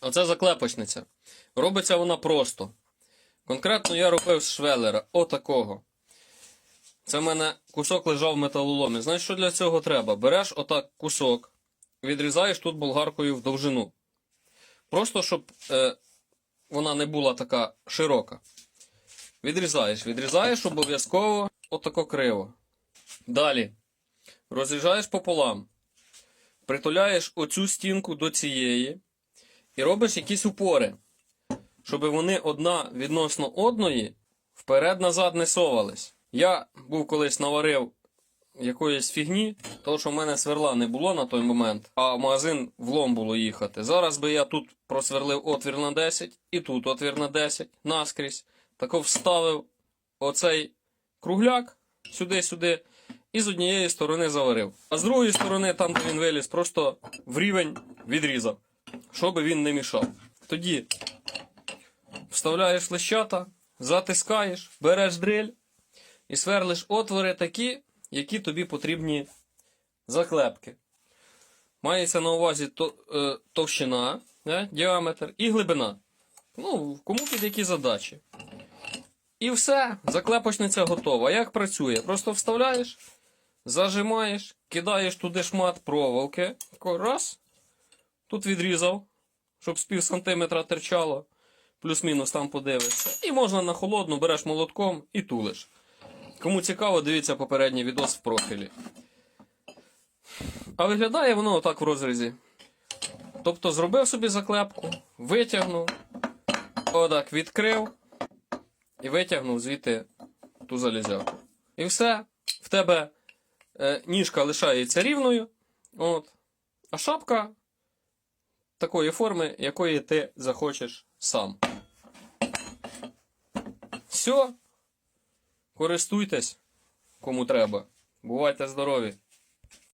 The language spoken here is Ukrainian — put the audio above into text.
Оце заклепочниця. Робиться вона просто. Конкретно я робив з швелера. Отакого. Це в мене кусок лежав в металоломі. Знаєш, що для цього треба? Береш отак кусок, відрізаєш тут болгаркою в довжину. Просто щоб е, вона не була така широка. Відрізаєш, відрізаєш обов'язково отако криво. Далі. Розріжаєш пополам. Притуляєш оцю стінку до цієї і робиш якісь упори, щоб вони одна відносно одної вперед-назад не совались. Я був колись наварив якоїсь фігні, тому що в мене сверла не було на той момент, а в магазин влом було їхати. Зараз би я тут просверлив отвір на 10 і тут отвір на 10 наскрізь. Тако вставив оцей кругляк сюди-сюди і з однієї сторони заварив. А з другої сторони, там, де він виліз, просто в рівень відрізав, щоб він не мішав. Тоді вставляєш лещата, затискаєш, береш дриль і сверлиш отвори такі, які тобі потрібні заклепки. Мається на увазі е, товщина, діаметр і глибина. Ну, кому під які задачі. І все, заклепочниця готова. Як працює? Просто вставляєш, зажимаєш, кидаєш туди шмат проволоки. Раз. Тут відрізав, щоб з пів сантиметра терчало. Плюс-мінус там подивишся. І можна на холодну, береш молотком і тулиш. Кому цікаво, дивіться попередній відос в профілі. А виглядає воно отак в розрізі. Тобто зробив собі заклепку, витягнув, отак відкрив і витягнув звідти ту залізяку. І все. В тебе е, ніжка лишається рівною. От, а шапка такої форми, якої ти захочеш сам. Все. Користуйтесь, кому треба. Бувайте здорові!